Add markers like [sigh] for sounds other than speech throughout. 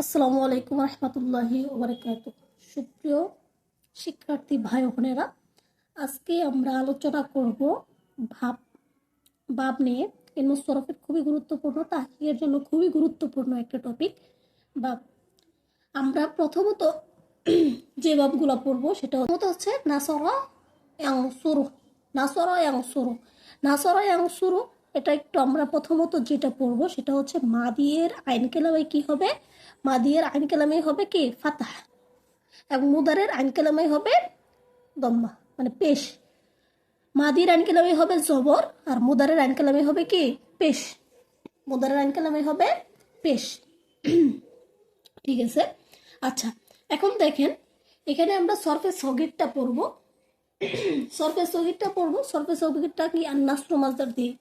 আসসালামু আলাইকুম রহমতুল্লাহি ওবরাকাত সুপ্রিয় শিক্ষার্থী ভাই বোনেরা, আজকে আমরা আলোচনা করব ভাব ভাব নিয়ে। এর সরফের খুবই গুরুত্বপূর্ণ তাহিয়ের জন্য খুবই গুরুত্বপূর্ণ একটা টপিক ভাব আমরা প্রথমত যে ভাবগুলো পড়ব সেটা প্রথমত হচ্ছে, নাসরা ইয়াংসুরু নাসরা ইয়াংসুরু নাসরা ইয়াংসুরু এটা একটু আমরা প্রথমত যেটা পড়ব সেটা হচ্ছে, মা মাদিয়ের আইন কেলামে কি হবে? মাদিয়ের আইন কেলামে হবে কি? ফাতাহ। এবং মুদারের আইন কেলামে হবে দম্মা মানে পেশ। মাদির আইন কেলামে হবে জবর আর মুদারের আইন কেলামে হবে কি? পেশ। মুদারের আইন কেলামে হবে পেশ। [clears throat] ঠিক আছে? আচ্ছা এখন দেখেন, এখানে আমরা সরফে সগিরটা পড়ব। [clears throat] সরফে সগিরটা পড়ব। সরফে সগিরটা কি? আর নাসরু মাজদার দিয়ে।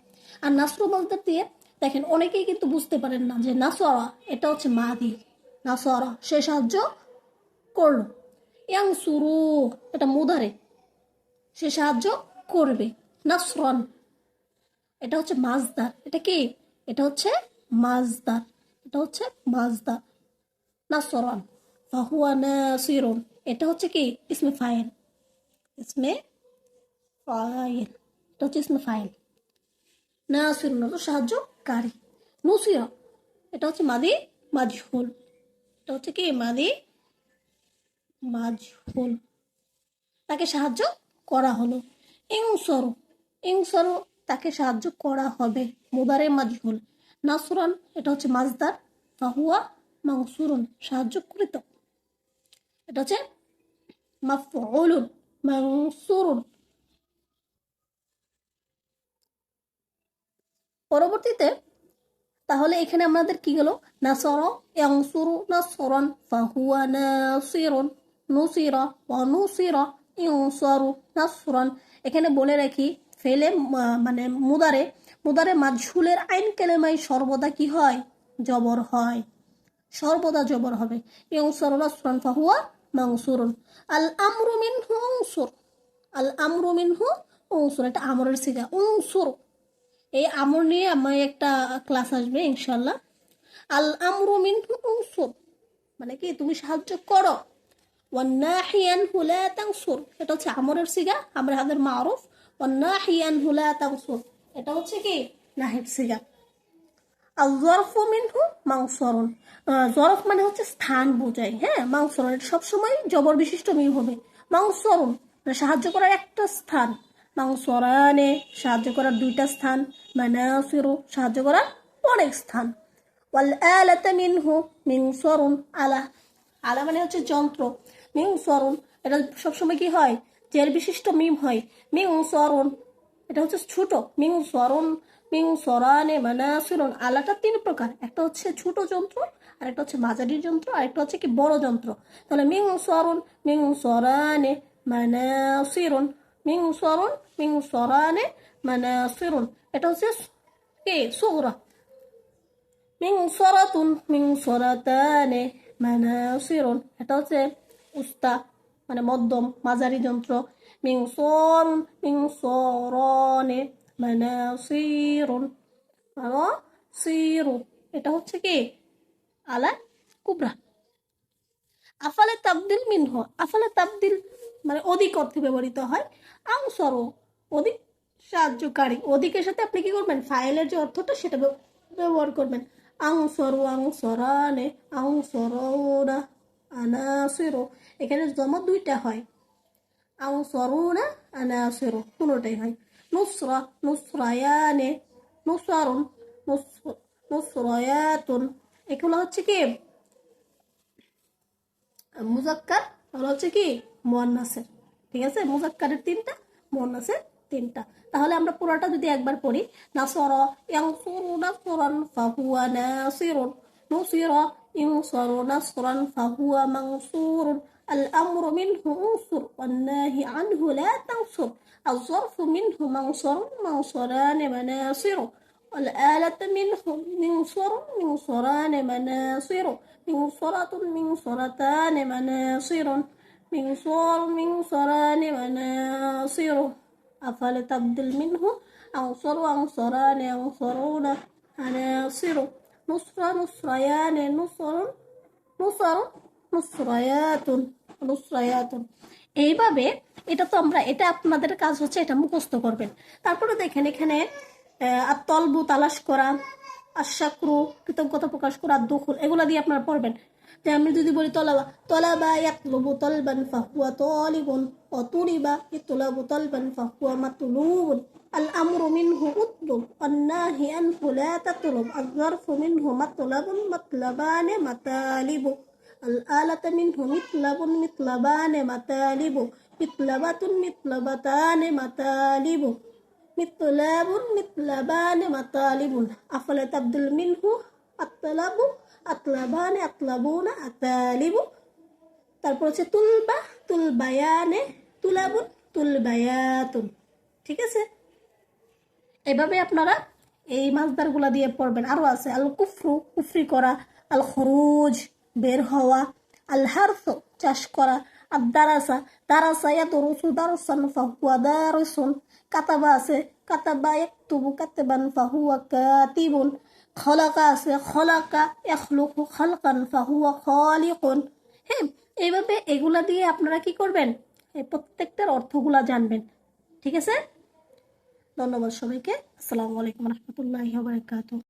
আর নাসরু মাজদার দিয়ে, দেখেন, অনেকেই কিন্তু বুঝতে পারেন না যে নাসরা এটা হচ্ছে মাদি। নাসরা সে সাহায্য করল। ইয়াং সুরু এটা মুদারে, সে সাহায্য করবে। নাসরন, এটা হচ্ছে মাজদার। এটা কি? এটা হচ্ছে মাজদার। এটা হচ্ছে মাজদার। নাসরান, ফাহুয়া নাসিরুন। এটা হচ্ছে কি? ইসমে ফাইল। ইসমে ফাইল। এটা হচ্ছে ইসমে ফাইল। নাসিরুন সাহায্যকারী। নুসিরা, এটা হচ্ছে মাদি মাজহুল এটা হচ্ছে কি, মাদি মাজহুল তাকে সাহায্য করা হলো। ইংসরু ইংসরু তাকে সাহায্য করা হবে। মুদারে মাজহুল নাসরান, এটা হচ্ছে মাজদার। ফাহুয়া, মাংসুরুন, সাহায্যকৃত। এটা হচ্ছে মাফউলুন, মাংসুরুন। পরবর্তীতে তাহলে এখানে আমাদের কি গেল? নাসর ইয়াংসুরু নাসরন, ফাহুয়া, নাসিরুন, নুসিরা, ওয়া নুসিরা ইউসারু নাসরন। এখানে বলে রাখি, ফেলে মানে মুদারে মুদারে মাজহুলের আইন কেলেমাই সর্বদা কি হয়? জবর হয়। সর্বদা জবর হবে। ইউসারু নাসরন, ফাহুয়া মাংসুরুন আল আমরু মিনহু উনসুর। আল আমরু মিনহু উনসুর। এটা আমরের সিগা। উনসুর। এই আমর নিয়ে আমার একটা ক্লাস আসবে ইনশাল্লাহ আল আমরু মিনহু উনসুর। মানে কি, তুমি সাহায্য করো। ওয়ান্নাহিয়ান হুলা তাংসুর এটা হচ্ছে আমরের সিগা আমরা হাদের মারুফ। ওয়ান্নাহিয়ান হুলা তাংসুর এটা হচ্ছে কি? নাহিব সিগা। আর জরফু মিনহু মাংসরণ জরফ মানে হচ্ছে স্থান বোঝায়। হ্যাঁ মাংসরণ এটা সবসময় জবর বিশিষ্ট মিম হবে। মাংসরণ মানে সাহায্য করার একটা স্থান। মাংসরানে সাহায্য করার দুইটা স্থান, মানাসিরু সাহায্য করার অনেক স্থান। ওয়াল আলাতা মিনহু মিংসরুন আলা। আলা মানে হচ্ছে যন্ত্র। মিংসরুন, এটা সবসময় কি হয়? জের বিশিষ্ট মিম হয়। মিংসরুন, এটা হচ্ছে ছোট। মিংসরুন, মিংসরানে মানাসিরুন, আলাটা তিন প্রকার। একটা হচ্ছে ছোট যন্ত্র, আর একটা হচ্ছে মাঝারি যন্ত্র, আর একটা হচ্ছে কি বড় যন্ত্র। তাহলে মিংসরুন, মিংসরানে মানাসিরুন মিংসরুন মিংসরানে মানাসিরুন এটা হচ্ছে কি? সুরা। মিংসরাতুন মিংসরাতানে মানাসিরুন এটা হচ্ছে উস্তা মানে মধ্যম, মাঝারি যন্ত্র। মিংসরুন মিংসরানে মানাসিরুন সিরু এটা হচ্ছে কি? আলা কুবরা। আফালে তাবদিল মিনহ। আফালে তাবদিল মানে অধিক অর্থে ব্যবহৃত হয়। আংসর অধিক সাহায্যকারী। অধিকের সাথে আপনি কি করবেন? ফাইলের যে অর্থটা সেটা ব্যবহার করবেন। আংসরু আংসরানে আংসরৌনা আনাসিরো এখানে জমা দুইটা হয়। আংসরুনা আনাসিরো কোনোটাই হয়। নুসরা, নুসরায়ানে নুসারুন নুসরায়াতুন। এগুলো হচ্ছে কি? মুজাক্কার হচ্ছে কি? মোয়ান্নাসের ঠিক আছে মুজাক্কারের তিনটা মোয়ান্নাসের তিনটা তাহলে আমরা পুরোটা যদি একবার পড়ি নাসর ইয়াংসুরু নাসরান ফাহুয়া নাসিরুন নুসিরা ইনসারু নাসরান ফাহুয়া মানসুরুন الأمر منه انصر والناهي عنه لا تنصر الظرف منه منصر منصران مناصر والآلة منه منصر منصران مناصر منصرة منصرتان مناصر منصور منصران مناصر أفلتبدل منه أنصر أنصران أنصرون عناصر نصر نصريان نصر নুসার নুসরায়াতুন নুসরায়াতুন এইভাবে এটা তো আমরা এটা আপনাদের কাজ হচ্ছে এটা মুখস্থ করবেন তারপরে দেখেন এখানে আর তলবু তালাশ করা আশাক্রু কৃতজ্ঞতা প্রকাশ করা দুখুল এগুলা দিয়ে আপনারা পড়বেন যে আমি যদি বলি তলাবা তলাবা ইয়াতলুবু তলবান ফাহুয়া তলিবুন অতুরিবা ইতলাবু তলবান ফাহুয়া মাতুলুবুন الأمر منه اطلب الناهي عنه لا تطلب الظرف منه مطلب مطلبان مطالب الآلة منه مطلب مطلبان مطالب مطلبة مطلبتان مطالب মিতলাবুন মিতলাবানে মাতালিবুন আফলা তাবদুল মিনহু আতলাবু আতলাবানে আতলাবুনা আতালিবু তারপর হচ্ছে তুলবা তুলবায়ানে তুলাবুন তুলবায়াতুন ঠিক আছে এভাবে আপনারা এই মাছদারগুলা দিয়ে পড়বেন আরও আছে আল কুফরু কুফরি করা আল খরুজ বের হওয়া আল হারস চাষ করা আর দারাসা দারাসা এত রসু দারসান ফাহুয়া দারসুন কাতাবা আছে কাতাবা এক তবু কাতাবান ফাহুয়া কাতিবন খলাকা আছে খলাকা এক ইয়াখলুকু খালকান ফাহুয়া খালিকুন হ্যাঁ এইভাবে এগুলা দিয়ে আপনারা কি করবেন? এই প্রত্যেকটার অর্থগুলা জানবেন। ঠিক আছে? ধন্যবাদ সবাইকে। আসসালামু আলাইকুম রহমতুল্লাহ